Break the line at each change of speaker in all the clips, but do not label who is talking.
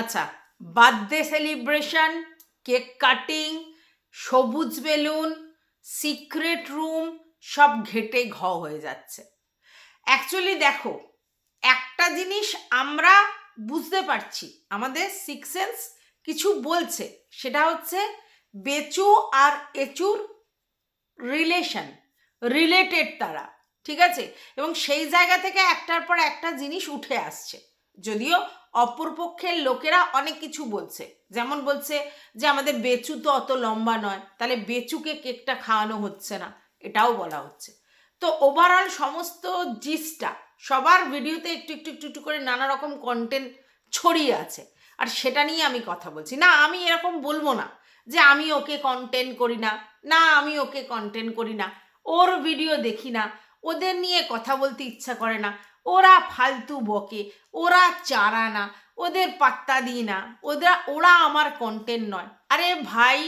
আচ্ছা birthday celebration, cake cutting, সবুজ balloon, secret room, সব ঘেটে ঘ হয়ে যাচ্ছে। অ্যাকচুয়ালি দেখো, একটা জিনিস আমরা বুঝতে পারছি, আমাদের সিক্স সেন্স কিছু বলছে, সেটা হচ্ছে বেচু আর এচুর রিলেশন রিলেটেড তারা, ঠিক আছে? এবং সেই জায়গা থেকে একটার পর একটা জিনিস উঠে আসছে। যদিও অপরপক্ষের লোকেরা অনেক কিছু বলছে। যেমন বলছে যে, আমাদের বেচু তো অত লম্বা নয়, তাহলে বেচুকে কেকটা খাওয়ানো হচ্ছে না। এটাও বলা হচ্ছে। তো ওভারঅল সমস্ত জিসটা সবার ভিডিওতে একটু একটু একটু একটু করে নানা রকম কন্টেন্ট ছড়িয়ে আছে। আর সেটা নিয়ে আমি কথা বলছি। না, আমি এরকম বলব না যে, আমি ওকে কন্টেন্ট করি না। না, আমি ওকে কন্টেন্ট করি না। ওর ভিডিও দেখি না। ওদের নিয়ে কথা বলতে ইচ্ছা করে না। ওরা ফালতু বকে, ওরা চারা না, ওদের পাত্তা দিই না, ওরা ওরা আমার কন্টেন্ট নয়। আরে ভাই,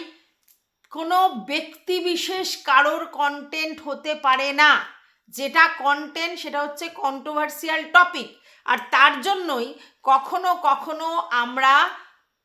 কোনো ব্যক্তি বিশেষ কারোর কন্টেন্ট হতে পারে না। যেটা কন্টেন্ট সেটা হচ্ছে কন্ট্রোভার্সিয়াল টপিক আর তার জন্যই কখনো কখনো আমরা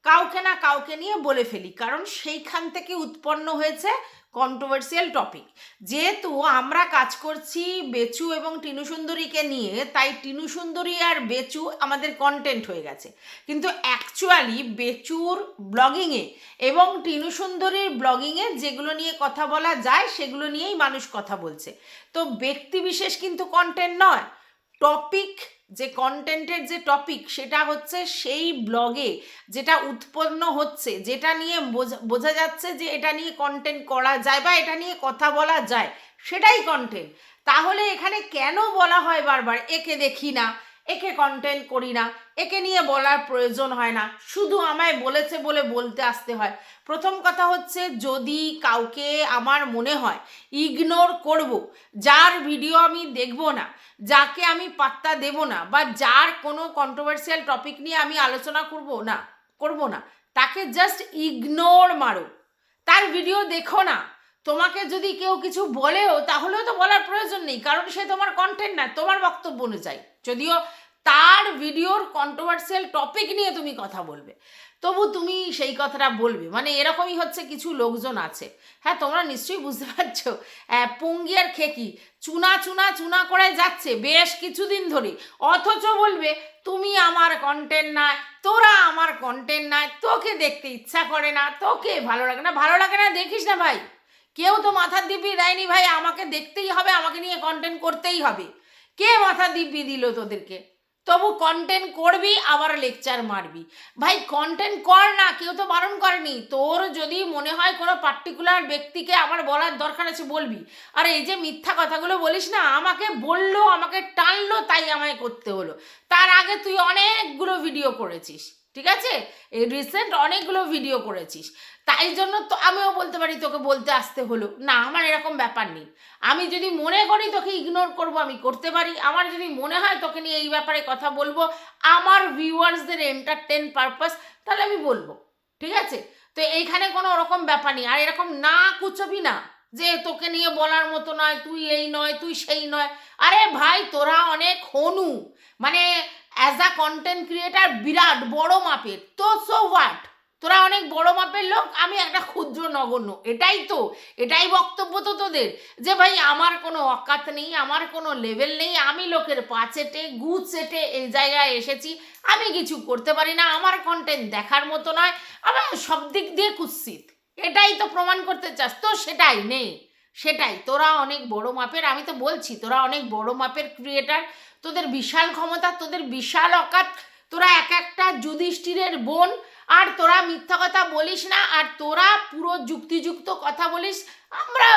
কাউকে না কাউকে নিয়ে বলে ফেলি, কারণ সেইখান থেকে উৎপন্ন হয়েছে কন্ট্রোভার্সিয়াল টপিক যেহেতু আমরা কাজ করছি বেচু এবং টিনু সুন্দরীকে নিয়ে, তাই টিনু সুন্দরী আর বেচু আমাদের কন্টেন্ট হয়ে গেছে। কিন্তু অ্যাকচুয়ালি বেচুর ব্লগিংয়ে এবং টিনু সুন্দরীর ব্লগিংয়ে যেগুলো নিয়ে কথা বলা যায়, সেগুলো নিয়েই মানুষ কথা বলছে। তো ব্যক্তি বিশেষ কিন্তু কন্টেন্ট নয় টপিক যে কন্টেন্টের যে টপিক সেটা হচ্ছে সেই ব্লগে যেটা উৎপন্ন হচ্ছে, যেটা নিয়ে বোঝা যাচ্ছে যে এটা নিয়ে কন্টেন্ট করা যায় বা এটা নিয়ে কথা বলা যায়, সেটাই কন্টেন্ট তাহলে এখানে কেন বলা হয় বারবার? একে দেখি না। একে কন্টেন্ট করি না, একে নিয়ে বলার প্রয়োজন হয় না। শুধু আমায় বলেছে বলে বলতে আসতে হয়। প্রথম কথা হচ্ছে, যদি কাউকে আমার মনে হয় ইগনোর করব, যার ভিডিও আমি দেখব না, যাকে আমি পাত্তা দেব না, বা যার কোনো কন্ট্রোভার্সিয়াল টপিক নিয়ে আমি আলোচনা করব না করব না, তাকে জাস্ট ইগনোর মারো। তার ভিডিও দেখো না। তোমাকে যদি কেউ কিছু বলেও, তাহলেও তো বলার প্রয়োজন নেই, কারণ সে তোমার কন্টেন্ট না, তোমার বক্তব্য অনুযায়ী। যদিও তার ভিডিওর কন্ট্রোভার্সিয়াল টপিক নিয়ে তুমি কথা বলবে। তবু তুমি সেই কথাটা বলবে। মানে এরকমই হচ্ছে কিছু লোকজন আছে। হ্যাঁ তোমরা নিশ্চয়ই বুঝতে পারছ। পুঙ্গি আর খেকি চুনা চুনা চুনা করে যাচ্ছে বেশ কিছুদিন ধরে। অথচ বলবে, তুমি আমার কন্টেন্ট নাই, তোরা আমার কন্টেন্ট নাই, তোকে দেখতে ইচ্ছা করে না, তোকে ভালো লাগে না। ভালো লাগে না দেখিস না ভাই। কেউ তো মাথার দিব্যি দেয়নি ভাই। আমাকে দেখতেই হবে, আমাকে নিয়ে কন্টেন্ট করতেই হবে। কে মাথা দিব্যি দিল তোদেরকে? তবু কন্টেন্ট করবি, আবার লেকচার মারবি। ভাই কন্টেন্ট কর না, কেউ তো বারণ করেনি। তোর যদি মনে হয় কোনো পার্টিকুলার ব্যক্তিকে আমার বলার দরকার আছে, বলবি। আর, এই যে মিথ্যা কথাগুলো বলিস না, আমাকে বলল, আমাকে টানলো, তাই আমায় করতে হলো। তার আগে তুই অনেকগুলো ভিডিও করেছিস, ঠিক আছে? এই রিসেন্ট অনেকগুলো ভিডিও করেছিস। তাই জন্য তো আমিও বলতে পারি তোকে বলতে আসতে হলো। না, আমার এরকম ব্যাপার নেই। আমি যদি মনে করি তোকে ইগনোর করব, আমি করতে পারি। আমার যদি মনে হয় তোকে নিয়ে এই ব্যাপারে কথা বলব, আমার ভিউয়ার্সদের এন্টারটেন পারপাস তাহলে আমি বলব। ঠিক আছে? তো এইখানে কোনো ওরকম ব্যাপার নেই। আর এরকম না কুচবি না যে তোকে নিয়ে বলার মতো নয়, তুই এই নয়, তুই সেই নয়। আরে ভাই, তোরা অনেক হনু। মানে অ্যাজ আ কন্টেন্ট ক্রিয়েটার বিরাট, বড় মাপের। তো সো হোয়াট তোরা অনেক বড় মাপের লোক, আমি একটা ক্ষুদ্র নগণ্য। এটাই তো, এটাই বক্তব্য তো তোদের। যে ভাই, আমার কোনো অকাত নেই, আমার কোনো লেভেল নেই, আমি লোকের পা চেটে, গু চেটে এই জায়গায় এসেছি, আমি কিছু করতে পারি না, আমার কন্টেন্ট দেখার মতো নয় আমার সব দিক দিয়ে কুৎসিত। এটাই তো প্রমাণ করতে চাস, তো সেটাই নেই সেটাই। তোরা অনেক বড় মাপের, আমি তো বলছি, তোরা অনেক বড় মাপের ক্রিয়েটার তোদের বিশাল ক্ষমতা, তোদের বিশাল অকাত, তোরা এক একটা যুধিষ্ঠিরের বোন আর তোরা মিথ্যা কথা বলিস না, আর তোরা পুরো যুক্তিযুক্ত কথা বলিস। আমরা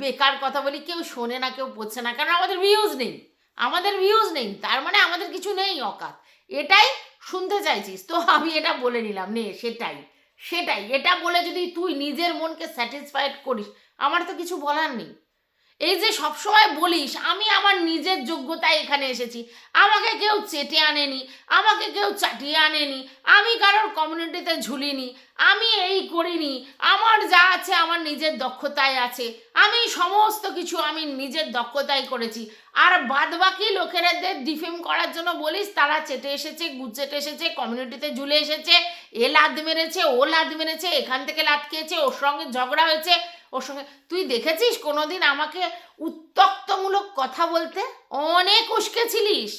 বেকার কথা বলি, কেউ শোনে না, কেউ পড়ছে না, কারণ আমাদের ভিউজ নেই। আমাদের ভিউজ নেই, তার মানে আমাদের কিছু নেই অকাত। এটাই শুনতে চাইছিস, তো আমি এটা বলে নিলাম, নে, সেটাই সেটাই। এটা বলে যদি তুই নিজের মনকে স্যাটিসফাইড করিস, আমার তো কিছু বলার নেই। এই যে সবসময় বলিস, আমি আমার নিজের যোগ্যতায় এখানে এসেছি। আমাকে কেউ চেটে আনেনি, আমাকে কেউ চাটিয়ে আনেনি, আমি কারোর কমিউনিটিতে ঝুলিনি, আমি এই করিনি, আমার যা আছে আমার নিজের দক্ষতায় আছে। আমি সমস্ত কিছু আমি নিজের দক্ষতায় করেছি। আর বাদবাকি লোকেরাদের ডিফেম করার জন্য বলিস, তারা চেটে এসেছে গুচেটে এসেছে কমিউনিটিতে ঝুলে এসেছে, এ লাদ মেরেছে, ও লাদ মেরেছে, এখান থেকে লাদ খেয়েছে, ওর সঙ্গে ঝগড়া হয়েছে ওর সঙ্গে, তুই দেখেছিস কোনোদিন আমাকে উত্তক্তমূলক কথা বলতে? অনেক উস্কেছিলিস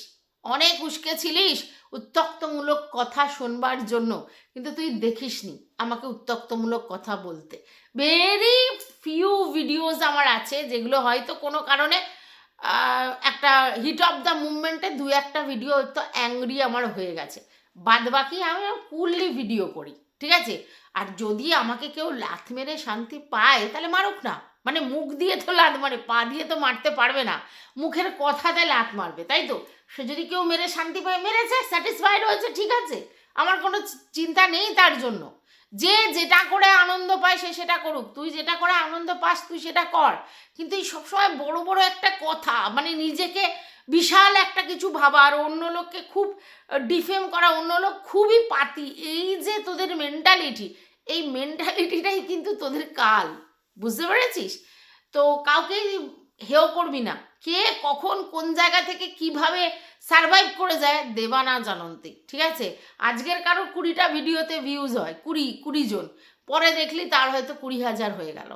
অনেক উস্কেছিলিস উত্তক্তমূলক কথা শোনবার জন্য, কিন্তু তুই দেখিসনি আমাকে উত্তক্তমূলক কথা বলতে। ভেরি ফিউ ভিডিওস আমার আছে যেগুলো হয়তো কোনো কারণে একটা হিট অফ দ্য মুভমেন্টে দু একটা ভিডিও তো অ্যাংরি আমার হয়ে গেছে। বাদ বাকি আমি কুললি ভিডিও করি, ঠিক আছে? আর যদি আমাকে কেউ লাথ মেরে শান্তি পায়, তাহলে মারুক না। মানে মুখ দিয়ে তো লাথ মারে, পা দিয়ে তো মারতে পারবে না। মুখের কথাতে লাথ মারবে, তাই তো? সে যদি কেউ মেরে শান্তি পায়, মেরেছে স্যাটিসফাইড হয়েছে, ঠিক আছে। আমার কোনো চিন্তা নেই তার জন্য। যে যেটা করে আনন্দ পায়, সে সেটা করুক। তুই যেটা করে আনন্দ পাস, তুই সেটা কর। কিন্তু এই সবসময় বড় বড় একটা কথা মানে নিজেকে বিশাল একটা কিছু ভাবা, আর অন্য লোককে খুব ডিফেম করা, অন্য লোক খুবই পাতি। এই যে তোদের মেন্টালিটি এই মেন্টালিটিটাই কিন্তু তোদের কাল। বুঝতে পেরেছিস? তো কাউকেই হেও করবি না। কে কখন কোন জায়গা থেকে কীভাবে সারভাইভ করে যায়, দেবা না জানন্তি, ঠিক আছে? আজকের কারও কুড়িটা ভিডিওতে ভিউজ হয়, কুড়ি কুড়ি জন। পরে দেখলি তার হয়তো কুড়ি হাজার হয়ে গেল।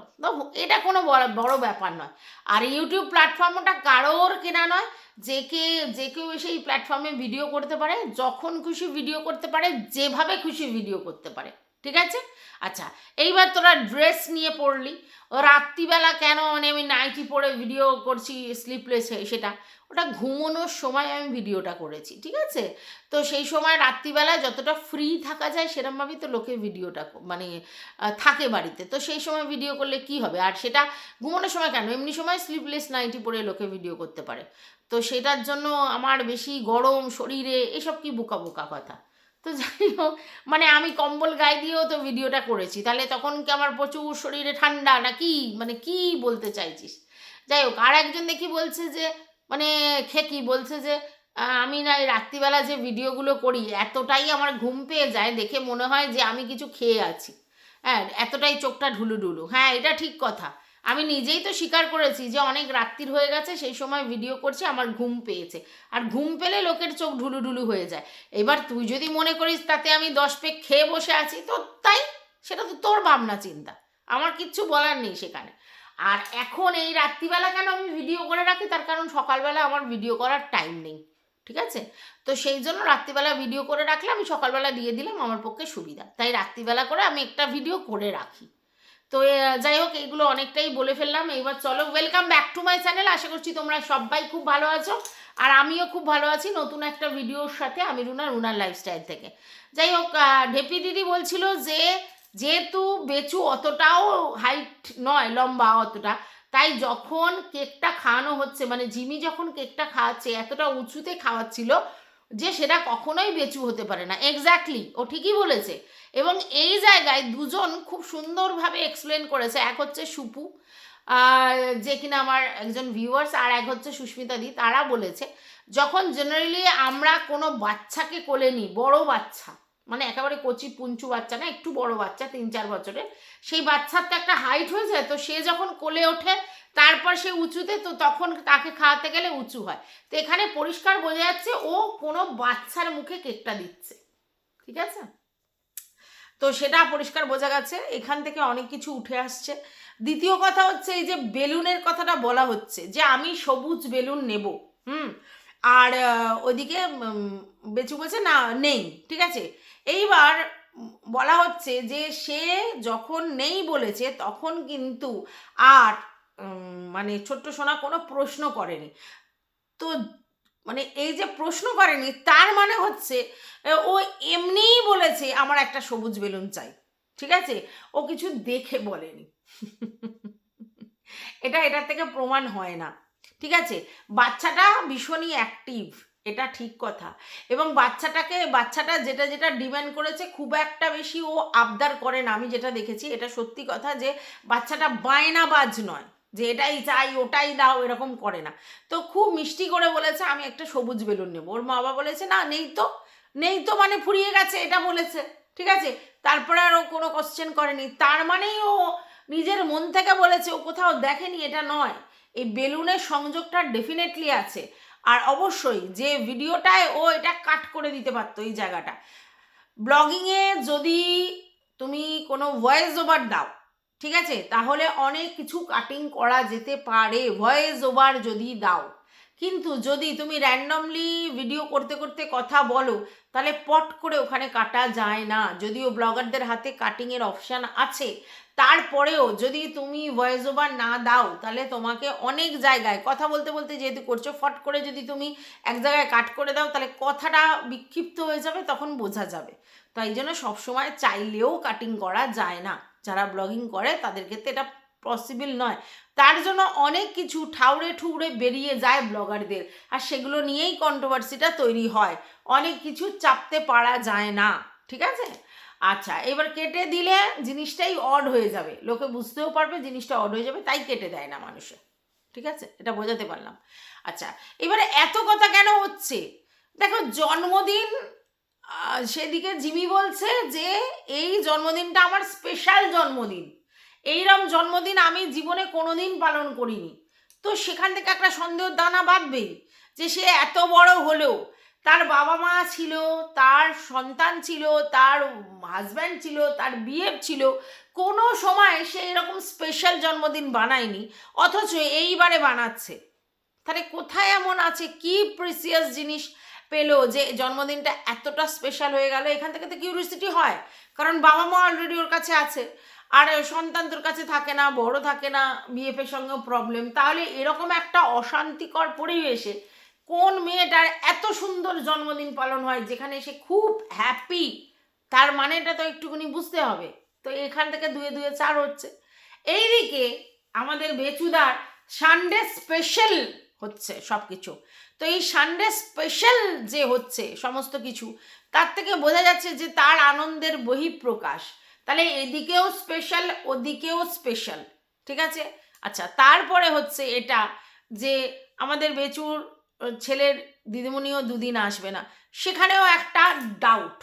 এটা কোনো বড় বড় ব্যাপার নয়। আর ইউটিউব প্ল্যাটফর্মটা কারোর কেনা নয়। যে কে, যে কেউ এসে এই প্ল্যাটফর্মে ভিডিও করতে পারে, যখন খুশি ভিডিও করতে পারে, যেভাবে খুশি ভিডিও করতে পারে। ঠিক আছে? আচ্ছা এইবার তোরা ড্রেস নিয়ে পড়লি। ও রাত্রিবেলা কেন? মানে আমি নাইটি পরে ভিডিও করছি স্লিপলেস হয়ে সেটা। ওটা ঘুমোনোর সময় আমি ভিডিওটা করেছি, ঠিক আছে? তো সেই সময় রাত্রিবেলা যতটা ফ্রি থাকা যায়, সেরমভাবেই তো লোকে ভিডিওটা মানে থাকে বাড়িতে। তো সেই সময় ভিডিও করলে কি হবে? আর সেটা ঘুমানোর সময় কেন? এমনি সময় স্লিপলেস নাইটি পরে লোকে ভিডিও করতে পারে। তো সেটার জন্য আমার বেশি গরম, শরীরে এসব কি বোকা বোকা কথা? তো যাই হোক মানে আমি কম্বল গায়ে দিয়েও তো ভিডিওটা করেছি। তাহলে তখন কি আমার প্রচুর শরীরে ঠান্ডা না কি? মানে কি বলতে চাইছিস? যাই হোক, আর একজন দেখি বলছে যে মানে খেকি বলছে যে আমি না এই রাত্রিবেলা যে ভিডিওগুলো করি, এতটাই আমার ঘুম পেয়ে যায় দেখে মনে হয় যে আমি কিছু খেয়ে আছি। হ্যাঁ এতটাই চোখটা ঢুলু ঢুলু হ্যাঁ এটা ঠিক কথা। আমি নিজেই তো স্বীকার করেছি যে অনেক রাত্রির হয়ে গেছে, সেই সময় ভিডিও করছি, আমার ঘুম পেয়েছে। আর ঘুম পেলে লোকের চোখ ঢুলু ঢুলু হয়ে যায়। এবার তুই যদি মনে করিস তাতে আমি দশ পেক খেয়ে বসে আছি, তো তাই? সেটা তো তোর ভাবনা চিন্তা। আমার কিচ্ছু বলার নেই সেখানে। আর এখন এই রাত্রিবেলা কেন আমি ভিডিও করে রাখি? তার কারণ সকালবেলা আমার ভিডিও করার টাইম নেই। ঠিক আছে? তো সেই জন্য রাত্রিবেলা ভিডিও করে রাখলে আমি সকালবেলা দিয়ে দিলাম, আমার পক্ষে সুবিধা। তাই রাত্রিবেলা করে আমি একটা ভিডিও করে রাখি। তো যাই হোক এইগুলো অনেকটাই বলে ফেললাম। এইবার চলো welcome back to my channel আশা করছি তোমরা সবাই খুব ভালো আছো। আর আমিও খুব ভালো আছি নতুন একটা ভিডিওর সাথে আমি রুনা, রুনার লাইফস্টাইল থেকে। যাই হোক ঢেপি দিদি বলছিল যে, যেহেতু বেচু অতটাও হাইট নয়, লম্বা অতটা, তাই যখন কেকটা খাওয়ানো হচ্ছে মানে জিমি যখন কেকটা খাওয়াচ্ছে, এতটা উঁচুতে খাওয়াচ্ছিল যে সেটা কখনোই বেচু হতে পারে না। এক্স্যাক্টলি ও ঠিকই বলেছে। এবং এই জায়গায় দুজন খুব সুন্দরভাবে এক্সপ্লেন করেছে। এক হচ্ছে সুপু যে কিনা আমার একজন ভিউয়ার্স আর এক হচ্ছে সুস্মিতা দি, তারা বলেছে, যখন জেনারেলি আমরা কোনো বাচ্চাকে কোলে নিই, বড় বাচ্চা মানে একেবারে কচি পুঞ্চু বাচ্চা না, একটু বড় বাচ্চা, তিন চার বছরের, সেই বাচ্চার তো একটা হাইট হয়ে যায়, তো সে যখন কোলে ওঠে, তারপর সে উঁচুতে, তো তখন তাকে খাওয়াতে গেলে উঁচু হয়। তো এখানে পরিষ্কার বোঝা যাচ্ছে, ও কোনো বাচ্চার মুখে কেকটা দিচ্ছে। ঠিক আছে? তো সেটা পরিষ্কার বোঝা গেছে। এখান থেকে অনেক কিছু উঠে আসছে। দ্বিতীয় কথা হচ্ছে এই যে বেলুনের কথাটা বলা হচ্ছে যে আমি সবুজ বেলুন নেব, হুম? আর ওদিকে বেচু বলছে না, নেই, ঠিক আছে? এইবার বলা হচ্ছে যে সে যখন নেই বলেছে তখন কিন্তু আর মানে ছোট্ট সোনা কোনো প্রশ্ন করেনি। তো মানে এই যে প্রশ্ন করেনি, তার মানে হচ্ছে ও এমনিই বলেছে, আমার একটা সবুজ বেলুন চাই। ঠিক আছে? ও কিছু দেখে বলেনি। এটা, এটার থেকে প্রমাণ হয় না। ঠিক আছে? বাচ্চাটা ভীষণই অ্যাক্টিভ এটা ঠিক কথা। এবং বাচ্চাটাকে, বাচ্চাটা যেটা যেটা ডিমান্ড করেছে, খুব একটা বেশি ও আবদার করে না। আমি যেটা দেখেছি, এটা সত্যি কথা যে, বাচ্চাটা বায়নাবাজ নয়। যে এটাই চাই, ওটাই দাও, এরকম করে না। তো খুব মিষ্টি করে বলেছে, আমি একটা সবুজ বেলুন নেব। ওর মা বাবা বলেছে, না, নেই তো। নেই তো মানে ফুরিয়ে গেছে, এটা বলেছে। ঠিক আছে? তারপরে আর ও কোনো কোশ্চেন করেনি। তার মানেই ও নিজের মন থেকে বলেছে, ও কোথাও দেখেনি, এটা নয়। এই বেলুনের সংযোগটা ডেফিনেটলি আছে। আর অবশ্যই যে ভিডিওটায় ও এটা কাট করে দিতে পারতো এই জায়গাটা। ব্লগিংয়ে যদি তুমি কোনো ভয়েস ওভার দাও ঠিক আছে? তাহলে অনেক কিছু কাটিং করা যেতে পারে। ভয়েস ওভার যদি দাও। কিন্তু যদি তুমি র্যান্ডমলি ভিডিও করতে করতে কথা বলো, তাহলে পট করে ওখানে কাটা যায় না। যদিও ব্লগারদের হাতে কাটিংয়ের অপশান আছে। তারপরেও যদি তুমি ভয়েস ওভার না দাও, তাহলে তোমাকে অনেক জায়গায় কথা বলতে বলতে যেহেতু করছ, ফট করে যদি তুমি এক জায়গায় কাট করে দাও, তাহলে কথাটা বিক্ষিপ্ত হয়ে যাবে, তখন বোঝা যাবে। তাই জন্য সবসময় চাইলেও কাটিং করা যায় না। যারা ব্লগিং করে, তাদের ক্ষেত্রে এটা পসিবল নয়। তার জন্য অনেক কিছু ঠাউরে ঠুকরে বেরিয়ে যায় ব্লগারদের আর সেগুলো নিয়েই কন্ট্রোভার্সিটা তৈরি হয়। অনেক কিছু চাপতে পারা যায় না, ঠিক আছে? আচ্ছা এবার কেটে দিলে জিনিসটাই অড হয়ে যাবে। লোকে বুঝতেও পারবে জিনিসটা অড হয়ে যাবে, তাই কেটে দেয় না মানুষে, ঠিক আছে? এটা বোঝাতে পারলাম। আচ্ছা এবারে এত কথা কেন হচ্ছে? দেখো, জন্মদিন সেদিকে জিমি বলছে যে, এই জন্মদিনটা আমার স্পেশাল জন্মদিন। এইরকম জন্মদিন আমি জীবনে কোনোদিন পালন করিনি। তো সেখান থেকে একটা সন্দেহ দানা বাঁধবেই যে সে এত বড় হলেও তার বাবা মা ছিল, তার সন্তান ছিল, তার হাজব্যান্ড ছিল, তার বিয়ে ছিল, কোনো সময় সে এরকম স্পেশাল জন্মদিন বানায়নি, অথচ এইবারে বানাচ্ছে। তাহলে কোথায় এমন আছে? কি প্রিসিয়াস জিনিস? পেল যে জন্মদিনটা এতটা স্পেশাল হয়ে গেল, এখান থেকে তো কিউরিয়াসিটি হয়। কারণ বাবা মা অলরেডি ওর কাছে আছে। আর সন্তান তোর কাছে থাকে না, বড় থাকে না বিএফের সঙ্গেও প্রবলেম তাহলে এরকম একটা অশান্তিকর পরিবেশে কোন মেয়েটার এত সুন্দর জন্মদিন পালন হয় যেখানে সে খুব হ্যাপি তার মানেটা তো একটুখানি বুঝতে হবে। তো এখান থেকে দুয়ে দুয়ে চার হচ্ছে। এইদিকে আমাদের বেচুদার সানডে স্পেশাল হচ্ছে সব কিছু তো এই সানডে স্পেশাল যে হচ্ছে সমস্ত কিছু, তার থেকে বোঝা যাচ্ছে যে তার আনন্দের বহিঃপ্রকাশ। তাহলে এদিকেও স্পেশাল ওদিকেও স্পেশাল ঠিক আছে? আচ্ছা তারপরে হচ্ছে এটা যে আমাদের বেচুর ছেলের দিদিমণিও দুদিন আসবে না, সেখানেও একটা ডাউট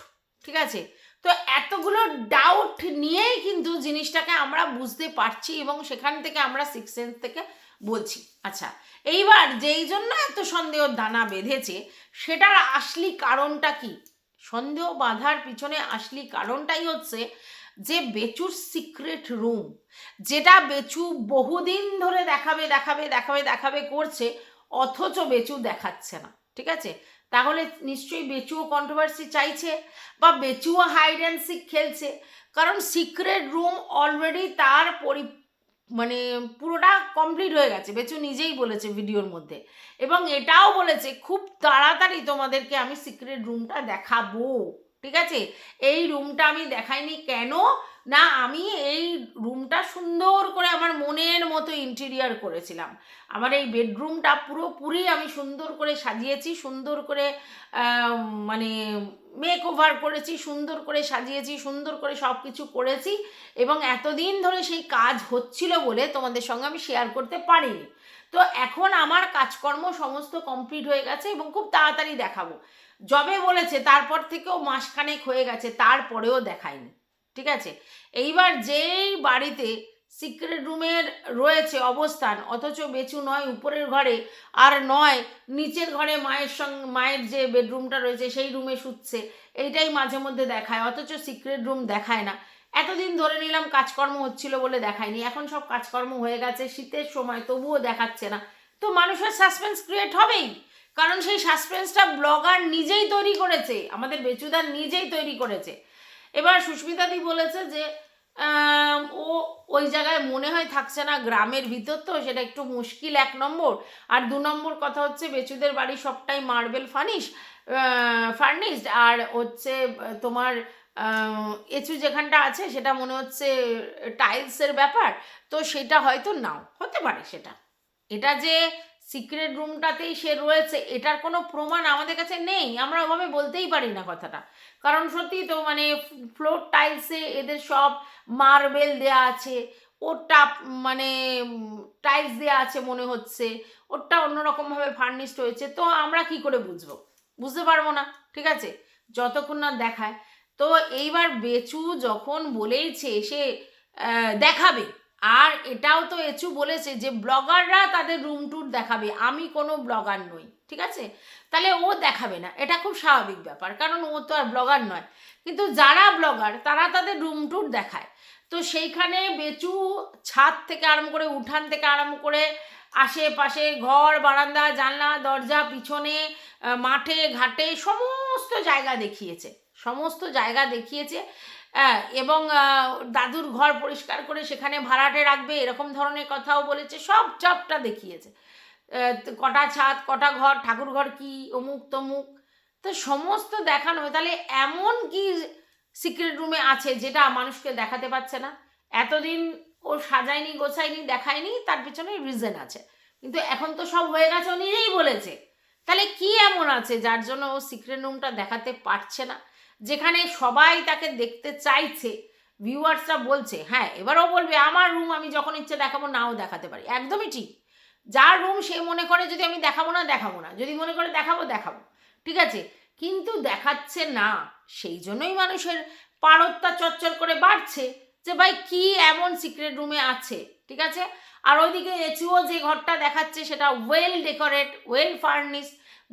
ঠিক আছে? তো এতগুলো ডাউট নিয়েই কিন্তু জিনিসটাকে আমরা বুঝতে পারছি এবং সেখান থেকে আমরা সিক্স সেন্স থেকে বলছি আচ্ছা এইবার যেই জন্য এত সন্দেহ দানা বেঁধেছে, সেটার আসলি কারণটা কি? সন্দেহ বাঁধার পিছনে আসলি কারণটাই হচ্ছে যে বেচুর সিক্রেট রুম যেটা বেচু বহুদিন ধরে দেখাবে দেখাবে দেখাবে দেখাবে করছে, অথচ বেচু দেখাচ্ছে না, ঠিক আছে? তাহলে নিশ্চয়ই বেচুও কন্ট্রোভার্সি চাইছে বা বেচুও হাইড অ্যান্ড সিক খেলছে, কারণ সিক্রেট রুম অলরেডি তার পরি মানে পুরোটা কমপ্লিট হয়ে গেছে। বেচু নিজেই বলেছে ভিডিওর মধ্যে। এবং এটাও বলেছে, খুব তাড়াতাড়ি তোমাদেরকে আমি সিক্রেট রুমটা দেখাবো। ঠিক আছে? এই রুমটা আমি দেখাইনি। কেন? না, আমি এই রুমটা সুন্দর করে আমার মনের মতো ইন্টেরিয়ার করেছিলাম। আমার এই বেডরুমটা পুরোপুরি আমি সুন্দর করে সাজিয়েছি, সুন্দর করে মানে মেক ওভার করেছি, সুন্দর করে সাজিয়েছি, সুন্দর করে সব কিছু করেছি এবং এতদিন ধরে সেই কাজ হচ্ছিল বলে তোমাদের সঙ্গে আমি শেয়ার করতে পারিনি। তো এখন আমার কাজকর্ম সমস্ত কমপ্লিট হয়ে গেছে এবং খুব তাড়াতাড়ি দেখাবো। যবে বলেছে, তারপর থেকেও মাসখানেক হয়ে গেছে, তারপরেও দেখায়নি ঠিক আছে? এইবার যেই বাড়িতে সিক্রেট রুমের রয়েছে অবস্থান, অথচ বেচু নয়, উপরের ঘরে, আর নয়, নিচের ঘরে মায়ের সঙ্গে মায়ের যে বেডরুমটা রয়েছে সেই রুমে শুচ্ছে, এইটাই মাঝে মধ্যে দেখায়, অথচ সিক্রেট রুম দেখায় না। এতদিন ধরে নিলাম কাজকর্ম হচ্ছিল বলে দেখায়নি, এখন সব কাজকর্ম হয়ে গেছে, শীতের সময় তবুও দেখাচ্ছে না। তো মানুষের সাসপেন্স ক্রিয়েট হবেই, কারণ সেই সাসপেন্সটা ব্লগার নিজেই তৈরি করেছে, আমাদের বেচুদার নিজেই তৈরি করেছে। এবার সুস্মিতাদি বলেছে যে ও ওই জায়গায় মনে হয় থাকছে না, গ্রামের ভিতর তো, সেটা একটু মুশকিল এক নম্বর। আর দু নম্বর কথা হচ্ছে, বেচুদের বাড়ি সবটাই মার্বেল ফার্নিশ ফার্নিশড। আর হচ্ছে, তোমার এচু যেখানটা আছে, সেটা মনে হচ্ছে টাইলসের ব্যাপার। তো সেটা হয়তো নাও, হতে পারে সেটা। এটা যে সিক্রেট রুমটাতেই সে রয়েছে, এটার কোনো প্রমাণ আমাদের কাছে নেই, আমরা ওভাবে বলতেই পারি না কথাটা। কারণ সত্যি তো মানে ফ্লোর টাইলসে এদের সব মার্বেল দেয়া আছে ওটা মানে টাইলস দেওয়া আছে মনে হচ্ছে ওটা অন্যরকমভাবে ফার্নিশড হয়েছে, তো আমরা কি করে বুঝব? বুঝতে পারব না, ঠিক আছে? যতক্ষণ না দেখায়। তো এইবার বেচু যখন বলেইছে, সে দেখাবে আর এটাও তো এচু বলেছে যে ব্লগাররা তাদের রুম ট্যুর দেখাবে। আমি কোনো ব্লগার নই, ঠিক আছে? তাহলে ও দেখাবে না। এটা খুব স্বাভাবিক ব্যাপার, কারণ ও তো আর ব্লগার নয়। কিন্তু যারা ব্লগার, তারা তাদের রুম ট্যুর দেখায়। তো সেইখানে বেচু ছাদ থেকে আরম্ভ করে উঠান থেকে আরম্ভ করে আশেপাশে ঘর, বারান্দা, জানলা, দরজা, পিছনে মাঠে, ঘাটে সমস্ত জায়গা দেখিয়েছে। সমস্ত জায়গা দেখিয়েছে। এবং দাদুর ঘর পরিষ্কার করে সেখানে ভাড়াটে রাখবে, এরকম ধরনের কথাও বলেছে, সব চপটা দেখিয়েছে। কটা ছাদ, কটা ঘর, ঠাকুর ঘর কি, অমুক তমুক, তো সমস্ত দেখানো হয় তাহলে এমন কি সিক্রেট রুমে আছে যেটা মানুষকে দেখাতে পারছে না? এতদিন ও সাজায়নি, গোছায়নি, দেখায়নি, তার পেছনে রিজন আছে। কিন্তু এখন তো সব হয়ে গেছে ও নিজেই বলেছে। তাহলে কি এমন আছে যার জন্য ও সিক্রেট রুমটা দেখাতে পারছে না? যেখানে সবাই তাকে দেখতে চাইছে ভিউয়ার্সরা বলছে হ্যাঁ এবারও বলবে, আমার রুম আমি যখন ইচ্ছে দেখাবো, নাও দেখাতে পারি। একদমই ঠিক। যার রুম সে মনে করে, যদি আমি দেখাবো না দেখাবো না। যদি মনে করে দেখাবো দেখাবো। ঠিক আছে? কিন্তু দেখাচ্ছে না। সেই জন্যই মানুষের পারত্তা চচ্চর করে বাড়ছে যে, ভাই, কি এমন সিক্রেট রুমে আছে? ঠিক আছে? আর ওইদিকে এচুও যে ঘরটা দেখাচ্ছে সেটা ওয়েল ডেকোরেট ওয়েল ফার্নিশ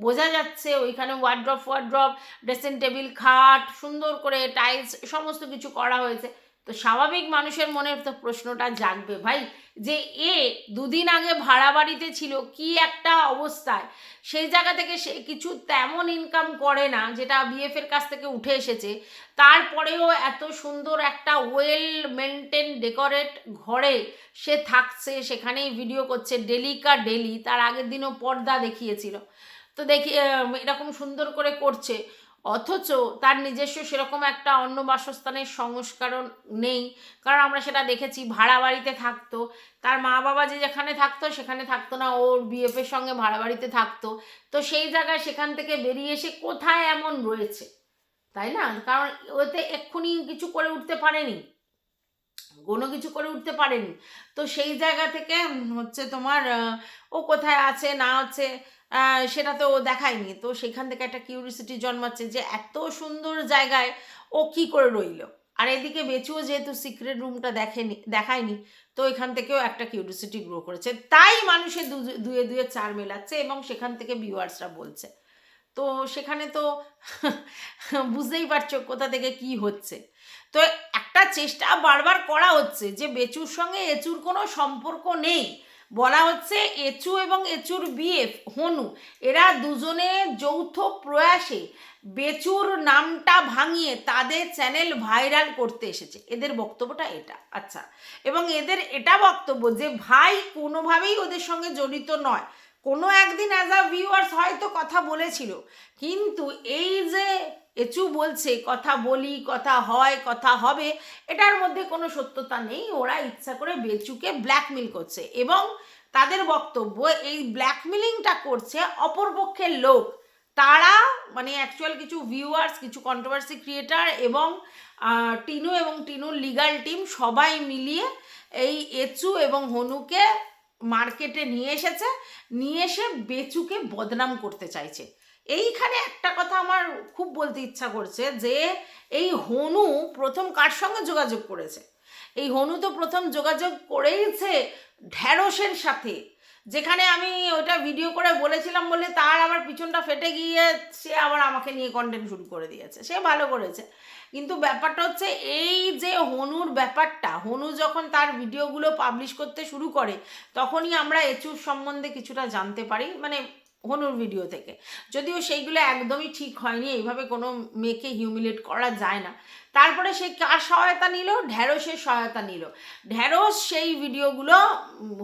বোঝা যাচ্ছে ওইখানে ওয়ার্ড্রপ ওয়ার্ড্রপ ড্রেসিং টেবিল খাট, সুন্দর করে টাইলস সমস্ত কিছু করা হয়েছে। তো স্বাভাবিক মানুষের মনে তো প্রশ্নটা জাগবে। ভাই, যে এ দুদিন আগে ভাড়া বাড়িতে ছিল, কি একটা অবস্থায়? সেই জায়গা থেকে সে কিছু তেমন ইনকাম করে না, যেটা বিএফ এর কাছ থেকে উঠে এসেছে। তারপরেও এত সুন্দর একটা ওয়েল মেনটেন ডেকোরেট ঘরে সে থাকছে, সেখানেই ভিডিও করছে ডেলি কা ডেলি তার আগের দিনও পর্দা দেখিয়েছিল। তো দেখি এরকম সুন্দর করে করছে। অথচ তার নিজস্ব সেরকম একটা অন্য বাসস্থানের সংস্কারও নেই। কারণ আমরা সেটা দেখেছি, ভাড়া বাড়িতে থাকতো। তার মা বাবা যে যেখানে থাকতো, সেখানে থাকতো না। ওর বিএফের সঙ্গে ভাড়া বাড়িতে থাকতো। তো সেই জায়গায় সেখান থেকে বেরিয়ে এসে কোথায় এমন রয়েছে? তাই না? কারণ ওতে এক্ষুনি কিছু করে উঠতে পারেনি। কোনো কিছু করে উঠতে পারেনি। তো সেই জায়গা থেকে হচ্ছে তোমার ও কোথায় আছে, না আছে সেটা তো দেখায়নি। তো সেখান থেকে একটা কিউরিসিটি জন্মাচ্ছে যে এত সুন্দর জায়গায় ও কি করে রইল। আর এদিকে বেচুও যেহেতু সিক্রেট রুমটা দেখেনি, দেখায়নি, তো এখান থেকেও একটা কিউরিসিটি গ্রো করেছে। তাই মানুষে দুয়ে দুয়ে চার মেলাচ্ছে এবং সেখান থেকে ভিউয়ার্সরা বলছে। তো সেখানে তো বুঝতেই পারছ কোথা থেকে কি হচ্ছে। তো একটা চেষ্টা বারবার করা হচ্ছে যে বেচুর সঙ্গে এচুর কোনো সম্পর্ক নেই। বলা হচ্ছে এচু এবং এচুর বিএফ, হনু, এরা দুজনে যৌথ প্রয়াসে বেচুর নামটা ভাঙিয়ে তাদের চ্যানেল ভাইরাল করতে এসেছে। এদের বক্তব্যটা এটা। আচ্ছা এবং এদের এটা বক্তব্য যে ভাই কোনোভাবেই ওদের সঙ্গে জড়িত নয়। কোনো একদিন অ্যাজ আ ভিউয়ার্স হয়তো কথা বলেছিল। কিন্তু এই যে এচু বলছে, কথা বলি, কথা হয়, কথা হবে, এটার মধ্যে কোনো সত্যতা নেই। ওরা ইচ্ছা করে বেচুকে ব্ল্যাকমেল করছে এবং তাদের বক্তব্য, এই ব্ল্যাকমেলিংটা করছে অপরপক্ষের লোক। তারা মানে অ্যাকচুয়াল কিছু ভিউয়ার্স কিছু কন্ট্রোভার্সি ক্রিয়েটার এবং টিনু এবং টিনুর লিগাল টিম সবাই মিলিয়ে এই এচু এবং হনুকে মার্কেটে নিয়ে এসেছে, নিয়ে এসে বেচুকে বদনাম করতে চাইছে। এইখানে একটা কথা আমার খুব বলতে ইচ্ছা করছে যে, এই হনু প্রথম কার সঙ্গে যোগাযোগ করেছে? এই হনু তো প্রথম যোগাযোগ করেইছে ঢ্যাঁড়সের সাথে। যেখানে আমি ওটা ভিডিও করে বলেছিলাম বলে তার আবার পিছনটা ফেটে গিয়ে সে আবার আমাকে নিয়ে কন্টেন্ট শুরু করে দিয়েছে। সে ভালো করেছে। কিন্তু ব্যাপারটা হচ্ছে এই যে হনুর ব্যাপারটা, হনু যখন তার ভিডিওগুলো পাবলিশ করতে শুরু করে, তখনই আমরা এচুর সম্বন্ধে কিছুটা জানতে পারি মানে হনুর ভিডিও থেকে। যদিও সেইগুলো একদমই ঠিক হয়নি, এইভাবে কোনো মেয়েকে হিউমিলেট করা যায় না। তারপরে সে কার সহায়তা নিল? ঢ্যাঁড়সের সহায়তা নিল। ঢ্যাঁড়স সেই ভিডিওগুলো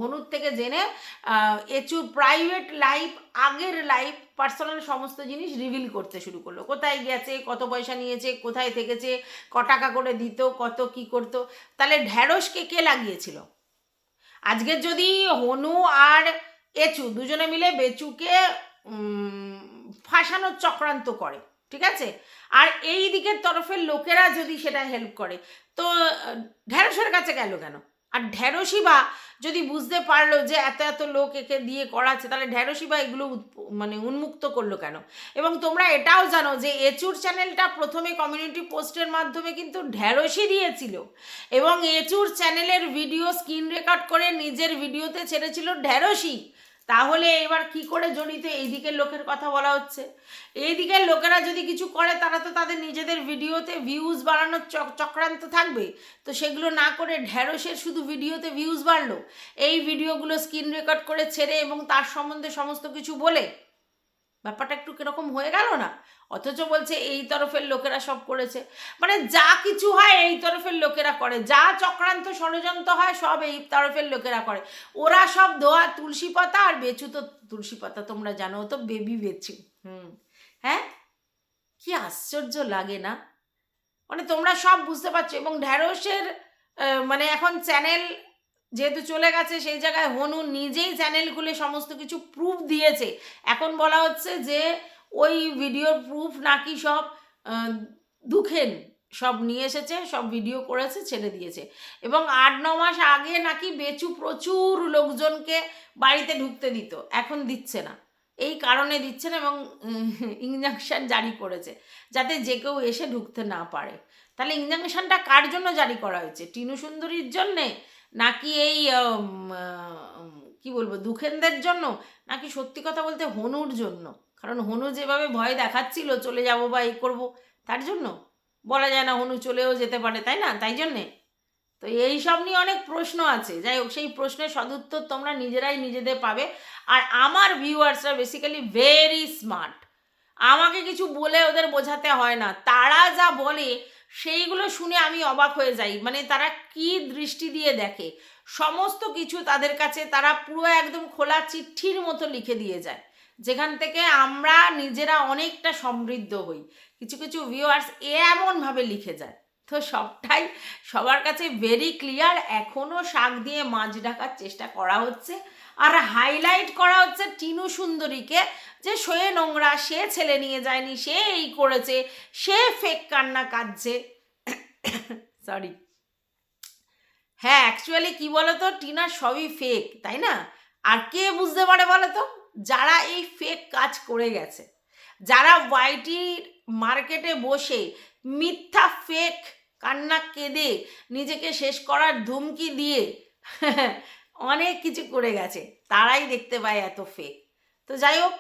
হনুর থেকে জেনে এচুর প্রাইভেট লাইফ আগের লাইফ পার্সোনাল সমস্ত জিনিস রিভিল করতে শুরু করল। কোথায় গেছে, কত পয়সা নিয়েছে, কোথায় থেকেছে, ক টাকা করে দিত, কত কি করতো? তাহলে ঢ্যাঁড়সকে কে লাগিয়েছিল? আজকের যদি হনু আর এচু দুজনে মিলে বেচুকে ফাঁসানোর চক্রান্ত করে ঠিক আছে? আর এই দিকের তরফের লোকেরা যদি সেটা হেল্প করে, তো ঢ্যাঁড়সের কাছে গেল কেন? আর ঢেঁড়সিবা যদি বুঝতে পারল যে এত এত লোক একে দিয়ে করাচ্ছে, তাহলে ঢেঁড়সিবা এগুলো উৎপ- মানে উন্মুক্ত করল কেন? এবং তোমরা এটাও জানো যে এচুর চ্যানেলটা প্রথমে কমিউনিটি পোস্টের মাধ্যমে কিন্তু ঢেঁড়সই দিয়েছিল। এবং এচুর চ্যানেলের ভিডিও স্ক্রিন রেকর্ড করে নিজের ভিডিওতে ছেড়েছিল ঢেঁড়সই। তাহলে এবার কি করে জনিতে এই দিকের লোকের কথা বলা হচ্ছে? এই দিকের লোকেরা যদি কিছু করে, তারা তো তাদের নিজেদের ভিডিওতে ভিউজ বাড়ানোর চক- চক্রান্ত থাকবে। তো সেগুলো না করে ঢ্যাঁড়সের শুধু ভিডিওতে ভিউজ বাড়লো। এই ভিডিওগুলো স্ক্রিন রেকর্ড করে ছেড়ে এবং তার সম্বন্ধে সমস্ত কিছু বলে ব্যাপারটা একটু কীরকম হয়ে গেল না? অথচ বলছে এই তরফের লোকেরা সব করেছে। মানে যা কিছু হয় এই তরফের লোকেরা করে। যা চক্রান্ত ষড়যন্ত্র হয়, সব এই তরফের লোকেরা করে। ওরা সব দোয়া তুলসী পাতা আর বেচু তো তুলসী পাতা, তোমরা জানো তো বেবি বেচু। হুম। হ্যাঁ? কি আশ্চর্য লাগে না? মানে তোমরা সব বুঝতে পারছ এবং ঢ্যাঁড়সের মানে এখন চ্যানেল যেহেতু চলে গেছে, সেই জায়গায় হনু নিজেই চ্যানেল খুলে সমস্ত কিছু প্রুফ দিয়েছে। এখন বলা হচ্ছে যে ওই ভিডিওর প্রুফ নাকি সব দুখেন সব নিয়ে এসেছে, সব ভিডিও করেছে, ছেড়ে দিয়েছে। এবং আট, ন মাস আগে নাকি বেচু প্রচুর লোকজনকে বাড়িতে ঢুকতে দিত, এখন দিচ্ছে না। এই কারণে দিচ্ছেন এবং ইঞ্জেকশন জারি করেছে, যাতে যে কেউ এসে ঢুকতে না পারে। তাহলে ইঞ্জেকশনটা কার জন্য জারি করা হয়েছে? টিনু সুন্দরীর জন্যে? নাকি এই কি বলব, দুখেনদের জন্য নাকি সত্যি কথা বলতে হনুর জন্য? কারণ হনু যেভাবে ভয় দেখাচ্ছিল, চলে যাব বা এই করব, তার জন্য? বলা যায় না হনু চলেও যেতে পারে, তাই না? তাই জন্যে? তো এই সব নিয়ে অনেক প্রশ্ন আছে। যাই হোক, সেই প্রশ্নের সদুত্তর তোমরা নিজেরাই নিজেদের পাবে। আর আমার ভিউয়ার্সরা বেসিক্যালি ভেরি স্মার্ট আমাকে কিছু বলে ওদের বোঝাতে হয় না। তারা যা বলে সেইগুলো শুনে আমি অবাক হয়ে যাই। মানে তারা কি দৃষ্টি দিয়ে দেখে? সমস্ত কিছু তাদের কাছে তারা পুরো একদম খোলা চিঠির মতো লিখে দিয়ে যায়। যেখান থেকে আমরা নিজেরা অনেকটা সমৃদ্ধ হই। কিছু কিছু ভিউয়ার্স এমনভাবে লিখে যায়। তো সবটাই সবার কাছে ভেরি ক্লিয়ার এখনও শাক দিয়ে মাছ ঢাকার চেষ্টা করা হচ্ছে। আর হাইলাইট করা হচ্ছে টিনু সুন্দরীকে, যে সে নোংরা, সে ছেলে নিয়ে যায়নি, সে এই করেছে, সে ফেক কান্না কাঁদছে। সরি হ্যাঁ অ্যাকচুয়ালি কি বলতো, টিনা সবই ফেক তাই না? আর কে বুঝতে পারে বলো তো যারা এই ফেক কাজ করে গেছে, যারা ওয়াইটির মার্কেটে বসে মিথ্যা ফেক কান্না কেঁদে নিজেকে শেষ করার ধুমকি দিয়ে অনেক কিছু করে গেছে, তারাই দেখতে পায় এত ফেক তো যাই হোক,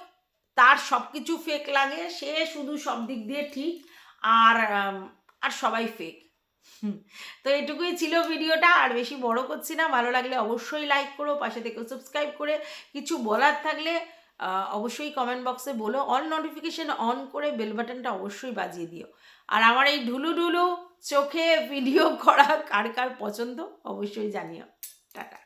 তার সব কিছু ফেক লাগে, সে শুধু সব দিক দিয়ে ঠিক, আর আর সবাই ফেক তো এটুকুই ছিল ভিডিওটা, আর বেশি বড় করছি না, ভালো লাগলে অবশ্যই লাইক করো, পাশে থেকে সাবস্ক্রাইব করে। কিছু বলার থাকলে অবশ্যই কমেন্ট বক্সে বলো। অল নোটিফিকেশন অন করে বেল বাটনটা অবশ্যই বাজিয়ে দিও। আর আমার এই ঢুলু ঢুলু চোখে ভিডিও করা কার কার পছন্দ, অবশ্যই জানিও। টাটা।